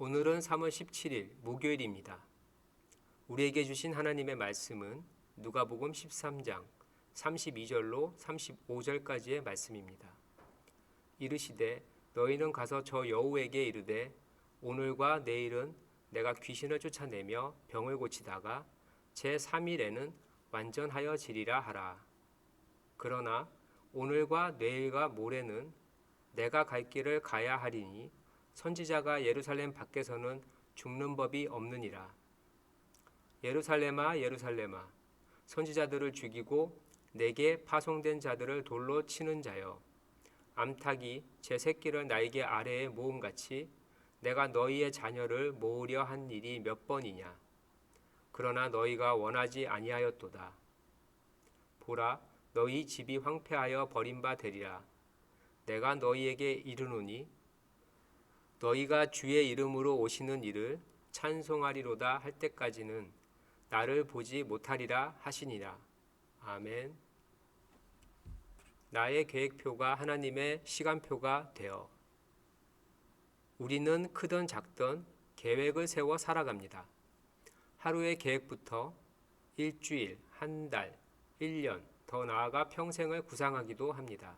오늘은 3월 17일 목요일입니다. 우리에게 주신 하나님의 말씀은 누가복음 13장 32절로 35절까지의 말씀입니다. 이르시되 너희는 가서 저 여우에게 이르되 오늘과 내일은 내가 귀신을 쫓아내며 병을 고치다가 제 3일에는 완전하여 지리라 하라. 그러나 오늘과 내일과 모레는 내가 갈 길을 가야 하리니 선지자가 예루살렘 밖에서는 죽는 법이 없느니라. 예루살렘아 예루살렘아 선지자들을 죽이고 내게 파송된 자들을 돌로 치는 자여 암탉이 제 새끼를 날개 아래에 모음같이 내가 너희의 자녀를 모으려 한 일이 몇 번이냐? 그러나 너희가 원하지 아니하였도다. 보라 너희 집이 황폐하여 버림바 되리라. 내가 너희에게 이르노니 너희가 주의 이름으로 오시는 이를 찬송하리로다 할 때까지는 나를 보지 못하리라 하시니라. 아멘. 나의 계획표가 하나님의 시간표가 되어 우리는 크든 작든 계획을 세워 살아갑니다. 하루의 계획부터 일주일, 한 달, 1년, 더 나아가 평생을 구상하기도 합니다.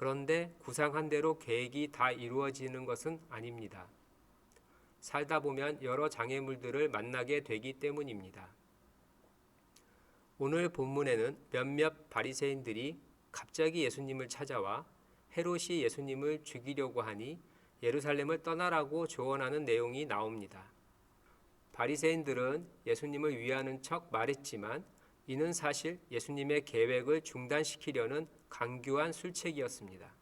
그런데 구상한 대로 계획이 다 이루어지는 것은 아닙니다. 살다 보면 여러 장애물들을 만나게 되기 때문입니다. 오늘 본문에는 몇몇 바리새인들이 갑자기 예수님을 찾아와 헤롯이 예수님을 죽이려고 하니 예루살렘을 떠나라고 조언하는 내용이 나옵니다. 바리새인들은 예수님을 위하는 척 말했지만 이는 사실 예수님의 계획을 중단시키려는 강교한 술책이었습니다.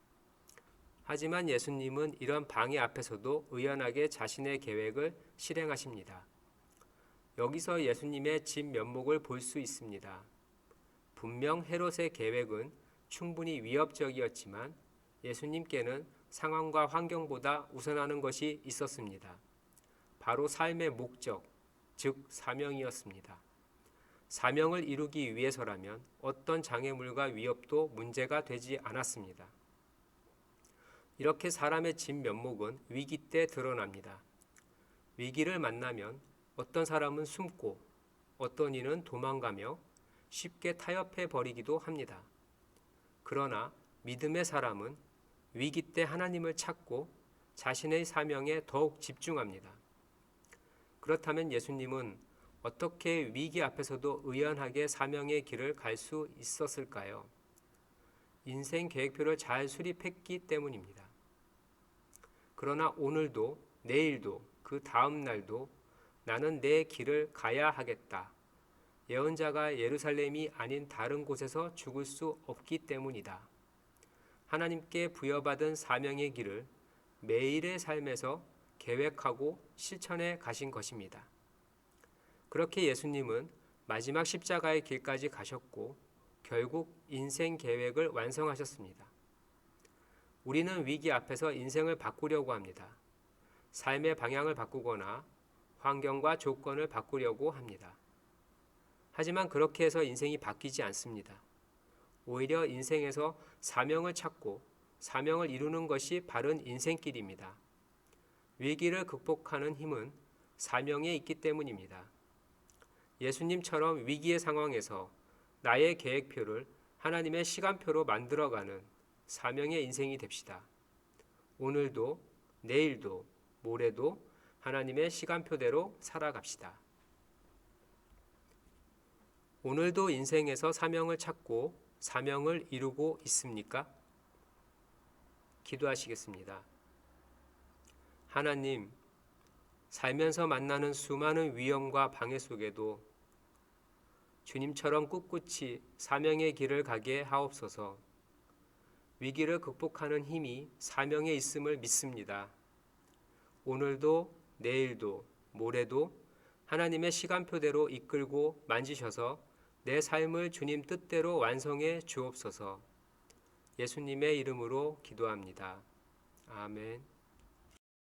하지만 예수님은 이런 방해 앞에서도 의연하게 자신의 계획을 실행하십니다. 여기서 예수님의 진면목을 볼 수 있습니다. 분명 헤롯의 계획은 충분히 위협적이었지만 예수님께는 상황과 환경보다 우선하는 것이 있었습니다. 바로 삶의 목적, 즉 사명이었습니다. 사명을 이루기 위해서라면 어떤 장애물과 위협도 문제가 되지 않았습니다. 이렇게 사람의 진 면목은 위기 때 드러납니다. 위기를 만나면 어떤 사람은 숨고 어떤 이는 도망가며 쉽게 타협해 버리기도 합니다. 그러나 믿음의 사람은 위기 때 하나님을 찾고 자신의 사명에 더욱 집중합니다. 그렇다면 예수님은 어떻게 위기 앞에서도 의연하게 사명의 길을 갈 수 있었을까요? 인생 계획표를 잘 수립했기 때문입니다. 그러나 오늘도 내일도 그 다음 날도 나는 내 길을 가야 하겠다. 예언자가 예루살렘이 아닌 다른 곳에서 죽을 수 없기 때문이다. 하나님께 부여받은 사명의 길을 매일의 삶에서 계획하고 실천해 가신 것입니다. 그렇게 예수님은 마지막 십자가의 길까지 가셨고 결국 인생 계획을 완성하셨습니다. 우리는 위기 앞에서 인생을 바꾸려고 합니다. 삶의 방향을 바꾸거나 환경과 조건을 바꾸려고 합니다. 하지만 그렇게 해서 인생이 바뀌지 않습니다. 오히려 인생에서 사명을 찾고 사명을 이루는 것이 바른 인생길입니다. 위기를 극복하는 힘은 사명에 있기 때문입니다. 예수님처럼 위기의 상황에서 나의 계획표를 하나님의 시간표로 만들어가는 사명의 인생이 됩시다. 오늘도, 내일도, 모레도 하나님의 시간표대로 살아갑시다. 오늘도 인생에서 사명을 찾고 사명을 이루고 있습니까? 기도하시겠습니다. 하나님, 살면서 만나는 수많은 위험과 방해 속에도 주님처럼 꿋꿋이 사명의 길을 가게 하옵소서. 위기를 극복하는 힘이 사명에 있음을 믿습니다. 오늘도 내일도 모레도 하나님의 시간표대로 이끌고 만지셔서 내 삶을 주님 뜻대로 완성해 주옵소서. 예수님의 이름으로 기도합니다. 아멘.